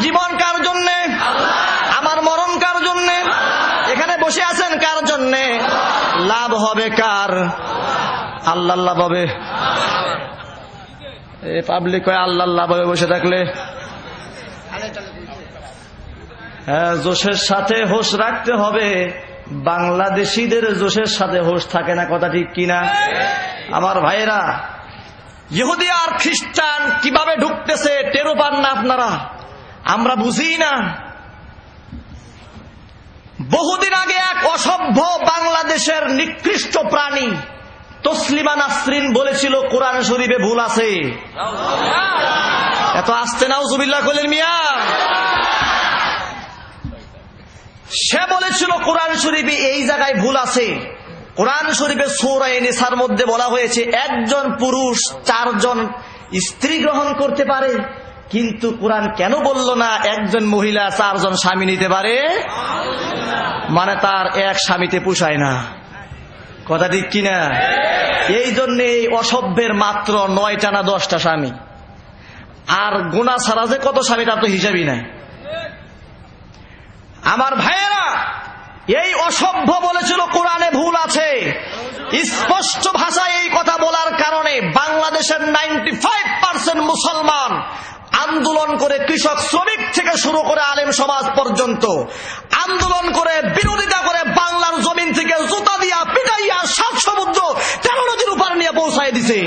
জীবন কার জন্যে? আমার মরণ কার জন্যে? এখানে বসে আছেন কার জন্যে? লাভ হবে কার? আল্লাহ লাভ হবে। এ পাবলিক কয় আল্লাহ লাভ হবে বসে থাকলে। হ্যাঁ জোশের সাথে হোশ রাখতে হবে। বাংলাদেশিদের জোশের সাথে হোশ থাকে না, কথা ঠিক কিনা আমার ভাইরা ইহুদি আর খ্রিস্টান কীভাবে ঢুকতেছে টেরো পান না আপনারা? আমরা বুঝি না। বহুদিন আগে এক অসভ্য বাংলাদেশের নিকৃষ্ট প্রাণী তসলিমা নাসরিন বলেছিল, কোরআন শরীফে ভুল আছে। এত আসতে নাও জুবিল্লা কলেন মিয়া। সে বলেছিল, কোরআন শরীফে এই জায়গায় ভুল আছে। কোরআন শরীফে সৌরায় নিসার মধ্যে বলা হয়েছে, একজন পুরুষ চারজন স্ত্রী গ্রহণ করতে পারে। কিন্তু কোরআন কেন বলল না একজন মহিলা চারজন স্বামী নিতে পারে? মানে তার এক স্বামীতে পুষায় না। কথা ঠিক কিনা? এই জন্য এই অসভ্যের মাত্র নয়টা না দশটা স্বামী। আর গোনা ছাড়া যে কত স্বামী, তার তো হিসাবই নাই। আমার ভাইয়েরা, এই অসভ্য বলেছিল কোরআনে ভুল আছে। স্পষ্ট ভাষায় এই কথা বলার কারণে বাংলাদেশের নাইনটি ফাইভ পার্সেন্ট মুসলমান আন্দোলন করে কৃষক, শ্রমিক থেকে শুরু করে আলেম সমাজ পর্যন্ত। আন্দোলন করে, বিরোধিতা করে, বাংলার জমিন থেকে জুতা দিয়া পিটাইয়া সাত সমুদ্র তেরো নদীর উপর নিয়ে পৌঁছায় দিছে।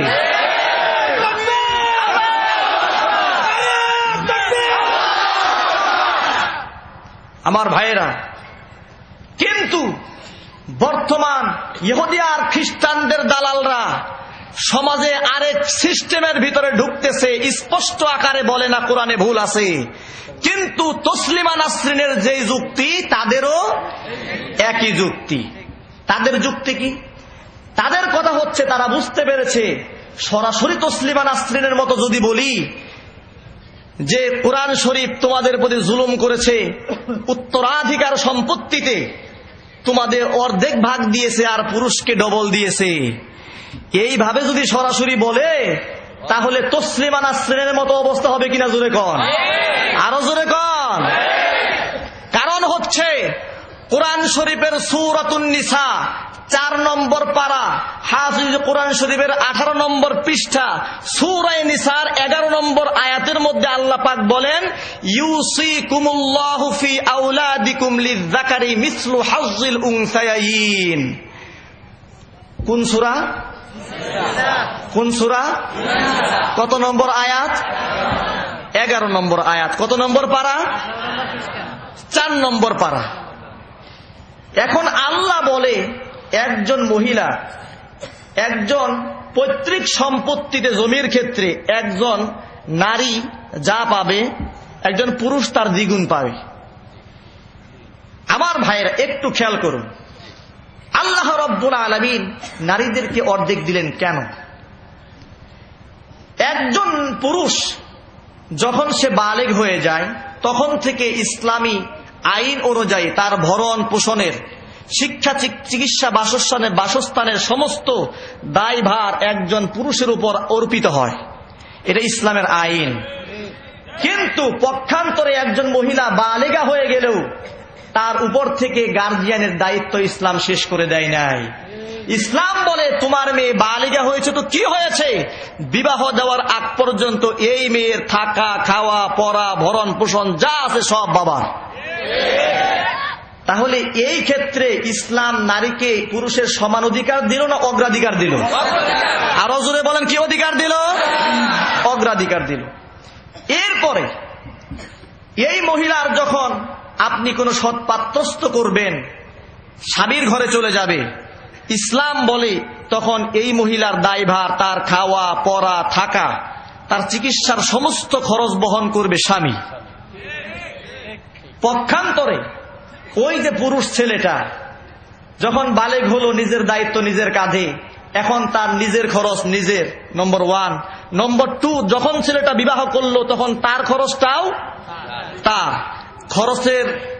আমার ভাইয়েরা, কিন্তু বর্তমান ইহুদি আর খ্রিস্টানদের দালালরা সমাজে আরেক সিস্টেমের ভিতরে ঢুকতেছে, স্পষ্ট আকারে বলে না কোরআনে ভুল আছে। কিন্তু তসলিমা নাসরিনের যে যুক্তি, তাদেরও একই যুক্তি। তাদের যুক্তি কি? তাদের কথা হচ্ছে, তারা বুঝতে পেরেছে, সরাসরি তসলিমা নাসরিনের মতো যদি বলি, যে কোরআন শরীফ তোমাদের প্রতি জুলুম করেছে, উত্তরাধিকার সম্পত্তিতে তোমাদের অর্ধেক ভাগ দিয়েছে আর পুরুষকে ডবল দিয়েছে। এইভাবে যদি সরাসরি বলে, তাহলে তসলিমা নাসরিনের মতো অবস্থা হবে কিনা জোরে কন? আরও জোরে কন? কারণ হচ্ছে, কোরআন শরীফের নিসা, চার নম্বর পারা, হাফিজ কোরআন শরীফের আঠারো নম্বর পৃষ্ঠা, সুরাই নিসার এগারো নম্বর আয়াতের মধ্যে আল্লাহ পাক বলেন ইউসি কুমুল্লাহু ফি আউলাদিকুম লিযাকারি মিসলু হাজ্জিল উনসায়াইন। কোন সূরা? কোন সূরা? কত নম্বর আয়াত? এগারো নম্বর আয়াত। কত নম্বর পারা? চার নম্বর পারা। এখন আল্লাহ বলে, একজন মহিলা, একজন পৈতৃক সম্পত্তিতে জমির ক্ষেত্রে একজন নারী যা পাবে, একজন পুরুষ তার দ্বিগুণ পাবে। আমার ভাইয়েরা, একটু খেয়াল করুন। আল্লাহ রব্বুল আলমিন নারীদেরকে অর্ধেক দিলেন কেন? একজন পুরুষ যখন সে বালেগ হয়ে যায়, তখন থেকে ইসলামী আইন অনুযায়ী তার ভরণ পোষণের, শিক্ষা চিকিৎসা বাসস্থানের বাসস্থানের সমস্ত দায়ভার একজন পুরুষের উপর অর্পিত হয়। এটা ইসলামের আইন। কিন্তু পক্ষান্তরে একজন মহিলা বালেগা হয়ে গেলেও তার উপর থেকে গার্জিয়ানের দায়িত্ব ইসলাম শেষ করে দেয় নাই। ইসলাম বলে, তোমার মেয়ে বালিকা হয়েছে তো কি হয়েছে? বিবাহ দেওয়ার আগ পর্যন্ত এই মেয়ের থাকা, খাওয়া, পড়া, ভরণ পোষণ যা আছে সব বাবার। তাহলে এই ক্ষেত্রে ইসলাম নারীকে পুরুষের সমান অধিকার দিল না অগ্রাধিকার দিল? আরও জোরে বলেন, কি অধিকার দিল? অগ্রাধিকার দিল। এরপরে এই মহিলার যখন আপনি কোনো সৎপাত্রস্থ করবেন, স্বামীর ঘরে চলে যাবে। ইসলাম বলে তখন এই মহিলার দায়ভার, তার খাওয়া, পড়া, থাকা, তার চিকিৎসার সমস্ত খরচ বহন করবে স্বামী। পক্ষান্তরে ওই যে পুরুষ ছেলেটা, যখন বালেগ হলো, নিজের দায়িত্ব নিজের কাঁধে, এখন তার নিজের খরচ নিজের নম্বর ওয়ান নম্বর টু যখন ছেলেটা বিবাহ করল, তখন তার খরচটাও তার। খরচের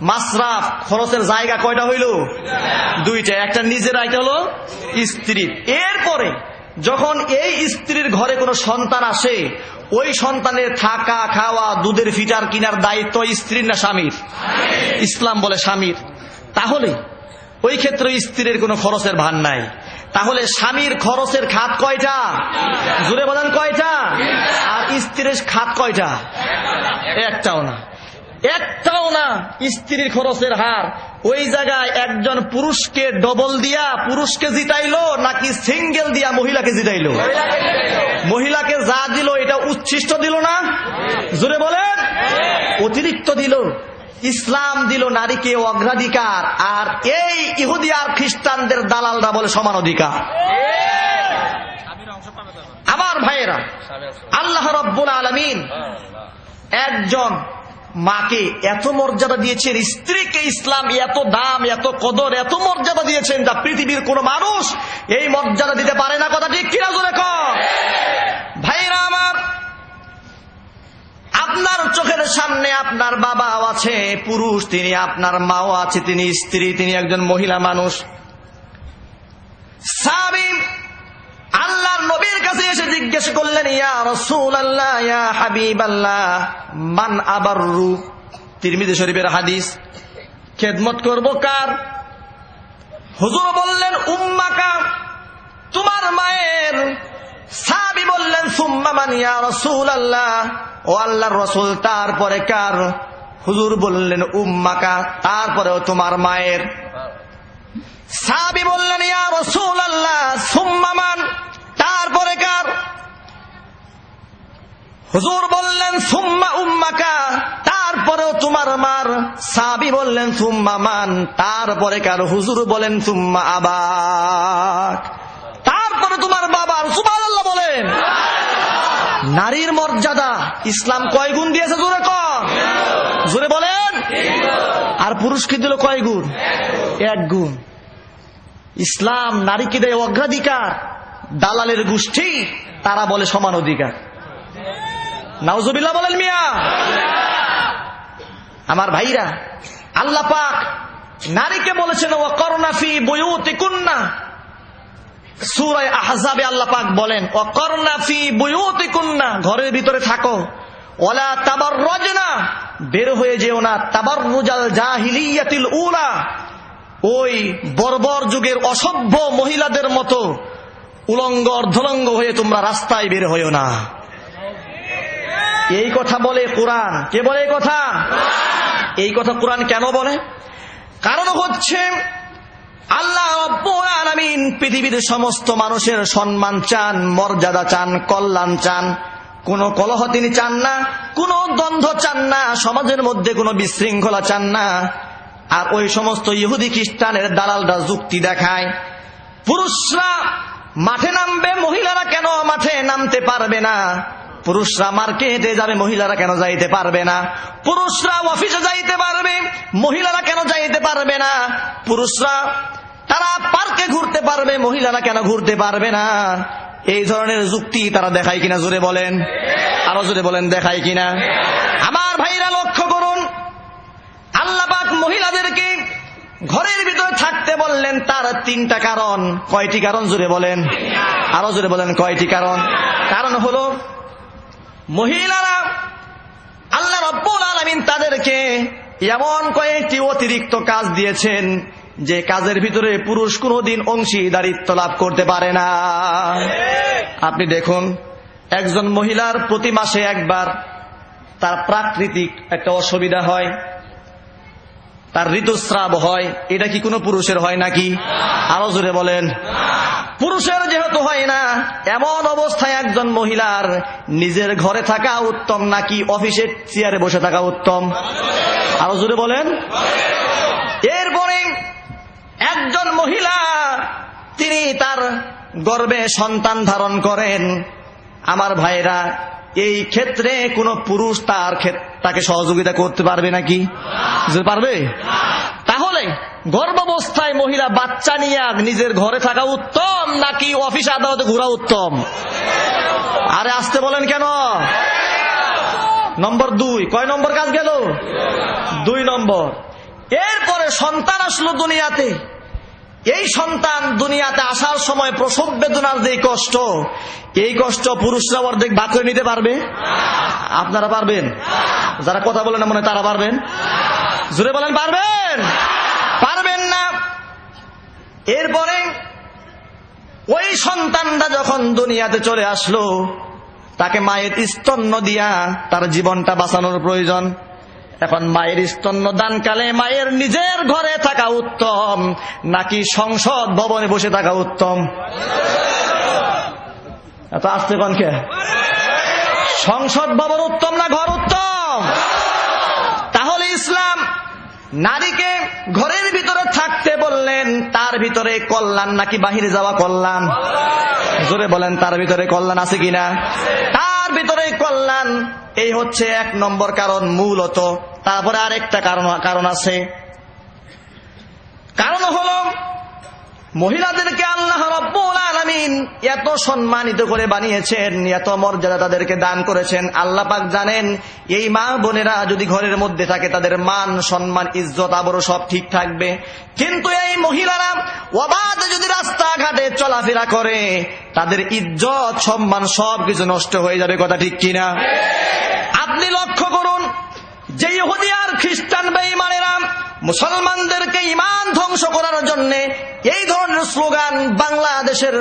মাসরাফ, খরচের জায়গা কয়টা হইল? দুইটা। একটা নিজের আইটা হলো স্ত্রীর। এরপরে যখন এই স্ত্রীর ঘরে কোনো সন্তান আসে, ওই সন্তানের থাকা, খাওয়া, দুধের ফিটার কিনার দায়িত্ব স্ত্রীর না স্বামীর? ইসলাম বলে স্বামীর। তাহলে ওই ক্ষেত্রে স্ত্রীর কোনো খরচের ভার নাই। তাহলে স্বামীর খরচের খাত কয়টা? জুড়ে বলেন কয়টা? আর স্ত্রীর খাত কয়টা? একটাও না। একটাও না স্ত্রীর খরচের হার। ওই জায়গায় একজন পুরুষকে ডবল দিয়া পুরুষকে জিতাইলো, নাকি সিঙ্গেল দিয়া মহিলাকে জিতাইলো? মহিলাকে যা দিল, এটা উচ্ছিষ্ট দিল না? জোরে বলেন। অতিরিক্ত দিল। ইসলাম দিল নারীকে অগ্রাধিকার, আর এই ইহুদি আর খ্রিস্টানদের দালালরা বলে সমান অধিকার। আমার ভাইয়েরা, আল্লাহ রব্বুল আলমিন একজন মাকে এত মর্যাদা দিয়েছেন, স্ত্রীকে ইসলাম এত দাম, এত কদর, এত মর্যাদা দিয়েছেন যা পৃথিবীর কোন মানুষ এই মর্যাদা দিতে পারে না। কথা ঠিক কিনা জোরে ভাইরা আমার, আপনার চোখের সামনে আপনার বাবাও আছে, পুরুষ, তিনি আপনার মাও আছে, তিনি স্ত্রী, তিনি একজন মহিলা মানুষ। সাবিম আল্লাহর নবীর কাছে এসে জিজ্ঞেস করলেন, ইয়া রসুল আল্লাহ ইয়া হাবিব আল্লাহ মান আবার রু তিরমিদি শরীফের হাদিস, খেদমত করব কার? হুজুর বললেন উম্মাকা তোমার মায়ের। সাবি বললেন, সুম্মা মান, ইয়া রসুল আল্লাহ ও আল্লাহর রসুল, তারপরে কার? হুজুর বললেন উম্মাকা তারপরেও তোমার মায়ের। সাবি বললেন, ইয়া রসুল আল্লাহ সুম্মামান তারপরে কার? হুজুর বললেন, সুম্মা উম্মাকা। তারপরেও তোমার মার সাবি বললেন, সুম্মা মান। তারপরে কার? হুজুর বলেন, সুম্মা আবাক। তারপরে তোমার বাবার সুবাহ বলেন। নারীর মর্যাদা, ইসলাম কয় গুণ দিয়েছে জোরে কম জোরে বলেন। আর পুরুষকে দিল কয় গুণ? এক গুণ। ইসলাম নারীকে দেয় অগ্রাধিকার। দালালের গোষ্ঠী, তারা বলে সমান অধিকার। নাউজুবিল্লাহ বলেন মিয়া। আমার ভাইরা, আল্লাহ পাক নারীকে বলেছেন ও করোনাফি বইতে কন্যা সুরায় আহজাবে আল্লাহ পাক বলেন ও করোনাফি বইতে কন্যা ঘরের ভিতরে থাকো। ওলা তাবার রজনা বের হয়ে যেও না। তাবার রুজাল জাহিলিয়াতিল উলা। ওই বর্বর যুগের অসভ্য মহিলাদের মতো উলঙ্গ অর্ধলঙ্গ হয়ে তোমরা রাস্তায় বের হইও না। এই কথা বলে কোরআন। কে বলে এই কথা? এই কথা কোরআন কেন বলে? কারণ হচ্ছে আল্লাহ পৃথিবীর সমস্ত মানুষের সম্মান চান, মর্যাদা চান, কল্যাণ চান। কোন কলহ তিনি চান না, কোন দ্বন্দ্ব চান না, সমাজের মধ্যে কোনো বিশৃঙ্খলা চান না। আর ওই সমস্ত ইহুদি খ্রিস্টানের দালালরা যুক্তি দেখায়। পুরুষরা মাঠে নামবে, মহিলারা কেন মাঠে নামতে পারবে না? পুরুষরা মার্কেটে যাবে, মহিলারা কেন যাইতে পারবে না? পুরুষরা অফিসে যাইতে পারবে, মহিলারা কেন যাইতে পারবে না? পুরুষরা, তারা পার্কে ঘুরতে পারবে, মহিলারা কেন ঘুরতে পারবে না? এই ধরনের যুক্তি তারা দেখায় কিনা, জোরে বলেন। আরও জোরে বলেন, দেখায় কিনা। আমার ভাইরা লক্ষ্য করুন, আল্লাপাক মহিলাদেরকে ঘরের ভিতরে থাকতে বললেন তার তিনটা কারণ। কয়টি কারণ জুড়ে বলেন? আরও জুড়ে বলেন কয়টি কারণ? কারণ হলো, মহিলারা আল্লাহ রব্বুল আলমিন তাদেরকে এমন কয়েকটি অতিরিক্ত কাজ দিয়েছেন যে কাজের ভিতরে পুরুষ কোনোদিন অংশীদারিত্ব লাভ করতে পারে না। আপনি দেখুন, একজন মহিলার প্রতি মাসে একবার তার প্রাকৃতিক একটা অসুবিধা হয়। তার ঋতুস্রাব হয়, এটা কি কোনো পুরুষের হয় নাকি? আরও জোরে বলেন। পুরুষের যেহেতু হয় না, এমন অবস্থায় একজন মহিলার নিজের ঘরে থাকা উত্তম নাকি অফিসের চেয়ারে বসে থাকা উত্তম? আরও জোরে বলেন। এরপরে একজন মহিলা, তিনি তার গর্বে সন্তান ধারণ করেন। আমার ভাইরা এই ক্ষেত্রে কোন পুরুষ তার তাকে সহযোগিতা করতে পারবে নাকি? পারবে? তাহলে গর্ভাবস্থায় মহিলা বাচ্চা নিয়ে নিজের ঘরে থাকা উত্তম নাকি অফিস আদালতে ঘোরা উত্তম? আরে আসতে বলেন কেন? নম্বর দুই। কয় নম্বর কাজ গেল? দুই নম্বর। এরপরে সন্তান আসলো দুনিয়াতে। এই সন্তান দুনিয়াতে আসার সময় প্রসব বেদনার যে কষ্ট, এই কষ্ট পুরুষরা অর্ধেক ভাগ করে নিতে পারবে? আপনারা পারবেন? যারা কথা বলেন মনে তারা পারবেন? জুড়ে বলেন, পারবেন? পারবেন না। এরপরে ওই সন্তানটা যখন দুনিয়াতে চলে আসলো, তাকে মায়ের স্তন্য দিয়া তার জীবনটা বাঁচানোর প্রয়োজন। এখন মায়ের স্তন্য দানকালে মায়ের নিজের ঘরে থাকা উত্তম, নাকি সংসদ ভবনে বসে থাকা উত্তম? এত আসতে কনকে সংসদ ভবন উত্তম না ঘর উত্তম? তাহলে ইসলাম নারীকে ঘরের ভিতরে থাকতে বললেন, তার ভিতরে কল্যাণ নাকি বাহিরে যাওয়া কল্যাণ? জোরে বলেন, তার ভিতরে কল্যাণ আছে কিনা? তার ভিতরে কল্যাণ, এই হচ্ছে এক নম্বর কারণ মূলত। তারপরে আরেকটা কারণ কারণ আছে। কারণ হলো মহিলাদেরকে আল্লাহ রব্বুল এত সম্মানিত করে বানিয়েছেন, এত মর্যাদা তাদেরকে দান করেছেন। আল্লাহ পাক জানেন, এই মা বোনেরা যদি ঘরের মধ্যে থাকে, তাদের মান, সম্মান, ইজ্জত, আবরও সব ঠিক থাকবে। কিন্তু এই মহিলারা অবাধ যদি রাস্তাঘাটে চলাফেরা করে, তাদের ইজ্জত, সম্মান সব কিছু নষ্ট হয়ে যাবে, কথা ঠিক কিনা? আপনি লক্ষ্য করুন, যে ইহুদি আর খ্রিস্টান বেঈমানেরা মুসলমানদেরকে ইমান ধ্বংস করার জন্য এই ধরনের স্লোগান বাংলাদেশের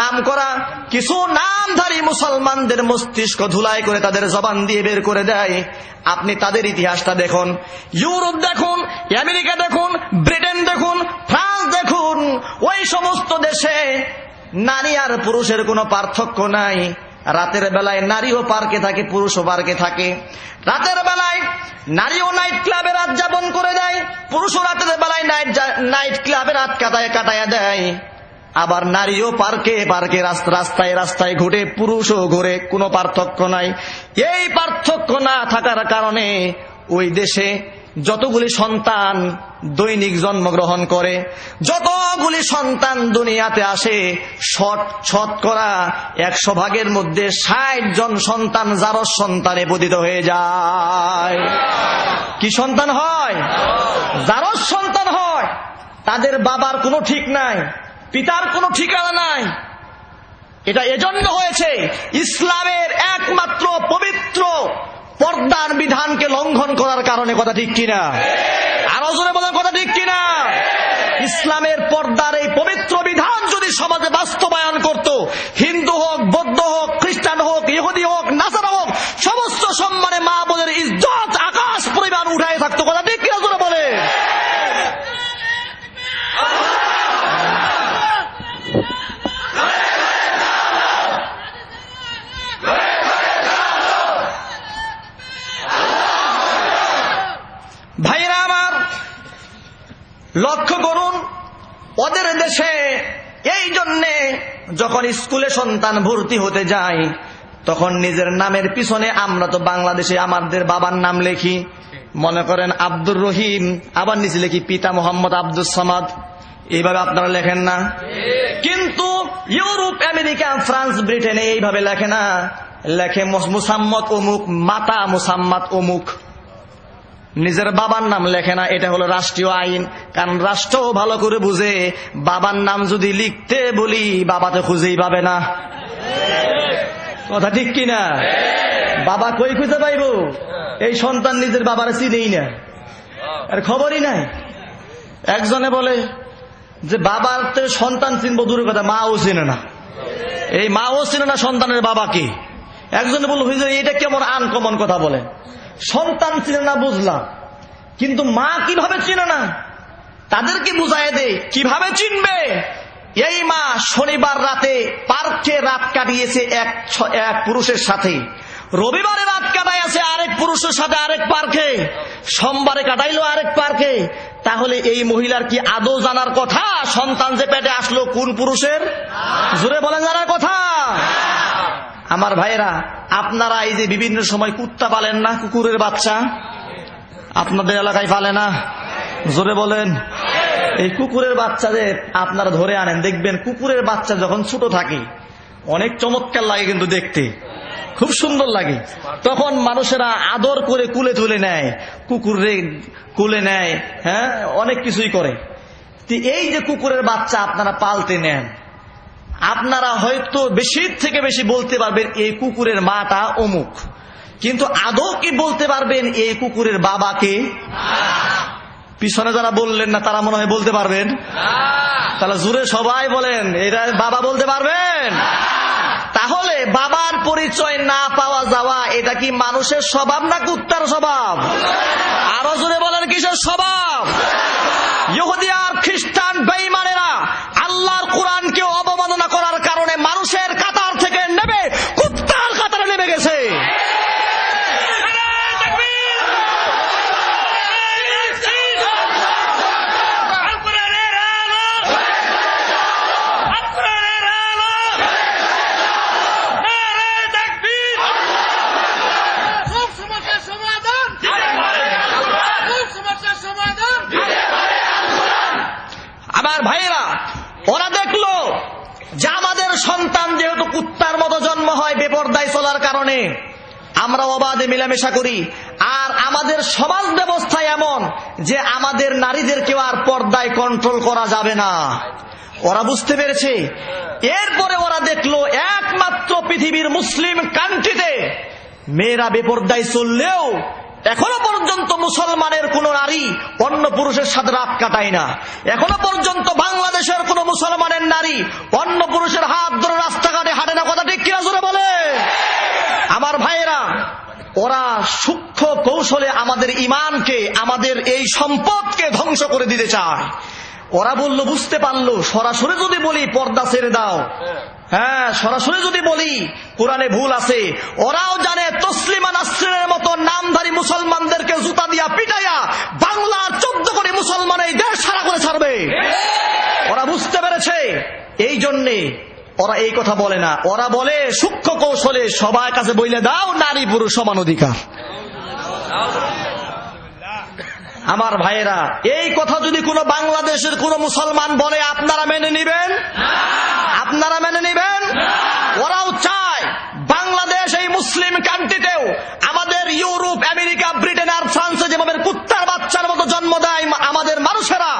নাম করা কিছু নামধারী মুসলমানদের মস্তিষ্ক ধুলাই করে তাদের জবান দিয়ে বের করে দেয়। আপনি তাদের ইতিহাসটা দেখুন, ইউরোপ দেখুন, আমেরিকা দেখুন, ব্রিটেন দেখুন, ফ্রান্স দেখুন, ওই সমস্ত দেশে নারী আর পুরুষের কোনো পার্থক্য নাই। রাতের বেলায় নারীও পার্কে থাকে, পুরুষও পার্কে থাকে। রাতের বেলায় নারীও নাইট ক্লাবে রাত যাপন করে দেয়, পুরুষও রাতের বেলায় নাইট নাইট ক্লাবে রাত কাটায় কাটায় দেয়। আবার নারীও পার্কে পার্কে রাস্তায় রাস্তায় ঘুরে, পুরুষও ঘুরে, কোনো পার্থক্য নাই। এই পার্থক্য না থাকার কারণে ওই দেশে যতগুলি সন্তান দৈনিক জন্মগ্রহণ করে, যতগুলি সন্তান দুনিয়াতে আসে শতকরা একশো ভাগের মধ্যে ষাট জন সন্তান যার সন্তানে পতিত হয়ে যায়। কি সন্তান হয়? যার সন্তান হয়, তাদের বাবার কোনো ঠিক নাই, পিতার কোনো ঠিকানা নাই। এটা এজন্য হয়েছে, ইসলামের একমাত্র পবিত্র পর্দার বিধানকে লঙ্ঘন করার কারণে কথা ঠিক কিনা? আরও জোরে বলার কথা ঠিক কিনা? ইসলামের পর্দার এই পবিত্র বিধান যদি সমাজে বাস্তবায়ন করত হিন্দু হোক বৌদ্ধ হোক খ্রিস্টান হোক ইহুদি হোক নাসারা হোক সমস্ত সম্মানে মা বোনের ইজ্জত আকাশ পরিমাণ উঠায় থাকতো কথা ঠিক কিনা জোরে বলে ভাইরা আমার লক্ষ্য করুন ওদের দেশে এই জন্যে যখন স্কুলে সন্তান ভর্তি হতে যায়, তখন নিজের নামের পিছনে আমরা তো বাংলাদেশে আমাদের বাবার নাম লেখি। মনে করেন আব্দুর রহিম, আবার নিচে লেখি পিতা মোহাম্মদ আব্দুল সামাদ। এইভাবে আপনারা লেখেন না? কিন্তু ইউরোপ, আমেরিকা, ফ্রান্স, ব্রিটেনে এইভাবে লেখে না। লেখে মুস- মুসাম্মদ অমুক, মাতা মুসাম্মদ অমুক। নিজের বাবার নাম লেখে না, এটা হলো রাষ্ট্রীয় আইন। কারণ রাষ্ট্রও ভালো করে বুঝে, বাবার নাম যদি লিখতে বলি, বাবা তো খুঁজেই পাবে না। কথা ঠিক কিনা? বাবা কই খুঁজে পাইব? এই সন্তান নিজের বাবার চিনেই না। আর খবরই নাই। একজনে বলে যে, বাবার তো সন্তান চিনবো দূরের কথা, মাও চিনে না। এই মাও চিনে না সন্তানের বাবাকে। একজনে বলল এটা কেমন আনকমন কথা বলে? সন্তান চিনে না বুঝলাম। কিন্তু মা কীভাবে চিনে না? তাদেরকে বুঝায় দে, কীভাবে চিনবে? এই মা শনিবার রাতে পার্কে রাত কাটিয়েছে এক এক পুরুষের সাথে। রবিবারে রাত কাটাই আছে আরেক পুরুষের সাথে আরেক পার্কে। সোমবারে কাটাইলো আরেক পার্কে। তাহলে এই মহিলার কি আদৌ জানার কথা? সন্তান যে পেটে আসলো কোন পুরুষের? জোরে বলেন জানার কথা। আমার ভাইয়েরা আপনারা এই যে বিভিন্ন সময় কুত্তা পালেন না, কুকুরের বাচ্চা? আপনাদের এলাকায় পালে না? জোরে বলেন। এই কুকুরের বাচ্চাদের আপনারা ধরে আনেন, দেখবেন কুকুরের বাচ্চা যখন ছোট থাকে, অনেক চমৎকার লাগে কিন্তু দেখতে। খুব সুন্দর লাগে। তখন মানুষেরা আদর করে কুলে তুলে নেয়, কুকুরে কুলে নেয় হ্যাঁ? অনেক কিছুই করে। এই যে কুকুরের বাচ্চা আপনারা পালতে নেন আপনারা হয়তো বেশি থেকে বেশি বলতে পারবেন এই কুকুরের মাটা অমুক। কিন্তু আদৌ কি বলতে পারবেন এই কুকুরের বাবাকে পিছনে যারা বললেন না, তারা মনে হয় বলতে পারবেন। তাহলে জুড়ে সবাই বলেন এটা বাবা বলতে পারবেন? তাহলে বাবার পরিচয় না পাওয়া যাওয়া, এটা কি মানুষের স্বভাব না কুত্তার স্বভাব? আরও জুড়ে বলেন, কিসের স্বভাব? ইহুদি আর খ্রিস্টান বেইমানেরা আল্লাহর অবমাননা করার কারণে মানুষের কাতার থেকে নেবে কুত্তার কাতারে নেমে গেছে সব সমস্যার সমাধান সব সমস্যার সমাধান আমার ভাইয়েরা ওরা দেখল যে আমাদের সন্তান যেহেতু কুত্তার মতো জন্ম হয় বেপর্দায় চলার কারণে আমরা অবাধে মিলামেশা করি। আর আমাদের সমাজ ব্যবস্থা এমন যে আমাদের নারীদেরকেও আর পর্দায় কন্ট্রোল করা যাবে না। ওরা বুঝতে পেরেছে? এরপরে ওরা দেখল একমাত্র পৃথিবীর মুসলিম কান্ট্রিতে মেয়েরা বেপর্দায় চললেও এখনও পর্যন্ত মুসলমানের কোন নারী অন্য পুরুষের সাথে রাত কাটায় না। এখনও পর্যন্ত বাংলাদেশের কোন মুসলমানের নারী অন্য পুরুষের হাত ধরে রাস্তাঘাটে হাঁটে না। কথা ঠিক কিনা বলে আমার ভাইয়েরা ওরা সূক্ষ্ম কৌশলে আমাদের ইমানকে আমাদের এই সম্পদকে ধ্বংস করে দিতে চায়। ওরা বলল, বুঝতে পারল, সরাসরি যদি বলি, পর্দা ছেড়ে দাও। হ্যাঁ সরাসরি যদি বলি, কোরআনে ভুল আছে। ওরাও জানে, তসলিমা নাসরিনের মতো নামধারী মুসলমানদেরকে জুতা দিয়া পিটাইয়া বাংলার চোদ্দ কোটি মুসলমান এই দেশ সারা করে ছাড়বে। ওরা বুঝতে পেরেছে। এই জন্যে ওরা এই কথা বলে না। ওরা বলে, সূক্ষ্ম কৌশলে সবার কাছে বইলে দাও, নারী পুরুষ সমান অধিকার। আমার ভাইয়েরা, এই কথা যদি কোনো বাংলাদেশের কোন মুসলমান বলে, আপনারা মেনে নিবেন? আপনারা মেনে নিবেন? ওরাও চায়, বাংলাদেশ এই মুসলিম কান্ট্রিতেও আমাদের ইউরোপ, আমেরিকা, ব্রিটেন আর ফ্রান্সে যেভাবে কুত্তার বাচ্চার মতো জন্ম দেয় আমাদের মানুষেরা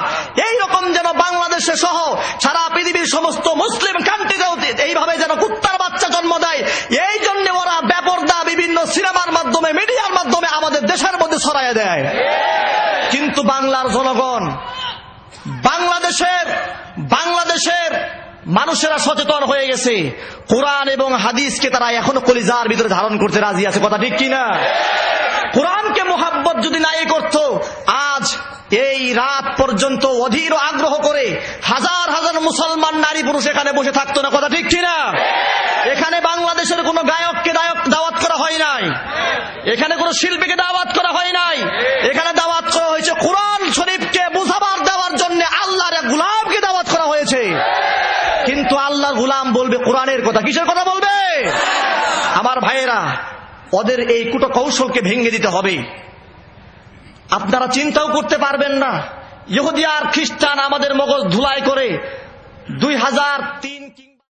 এই রকম যেন বাংলাদেশে সহ সারা পৃথিবীর সমস্ত মুসলিম কান্ট্রিতেও এইভাবে যেন কুত্তার বাচ্চা জন্ম দেয় এই জন্য ওরা ব্যাপরদা বিভিন্ন সিনেমার মাধ্যমে মিডিয়ার মাধ্যমে আমাদের দেশের মধ্যে ছড়াইয়া দেয়। কিন্তু বাংলার জনগণ, বাংলাদেশের বাংলাদেশের মানুষেরা সচেতন হয়ে গেছে। কোরআন এবং হাদিসকে তারা এখনও কলিজার ভিতরে ধারণ করতে রাজি আছে, কথা ঠিক কিনা? কোরআনকে মোহাব্বত যদি নাই করত, আজ এই রাত পর্যন্ত অধীর আগ্রহ করে হাজার হাজার মুসলমান নারী পুরুষ এখানে বসে থাকতো না, কথা ঠিক কিনা? এখানে বাংলাদেশের কোনো গায়ককে দাওয়াত করা হয় নাই। এখানে কোনো শিল্পীকে দাওয়াত করা হয় নাই। এখানে দাওয়াত করা হয়েছে কোরআন শরীফকে বুঝাবার দেওয়ার জন্য আল্লাহর গুলামকে দাওয়াত করা হয়েছে। কিন্তু আল্লাহর গুলাম বলবে কোরআনের কথা। কিসের কথা বলবে? আমার ভাইয়েরা, ওদের এই কুটো কৌশলকে ভেঙে দিতে হবে। আপনারা চিন্তাও করতে পারবেন না। ইহুদি আর খ্রিস্টান আমাদের মগজ ধুলাই করে দুই হাজার তিন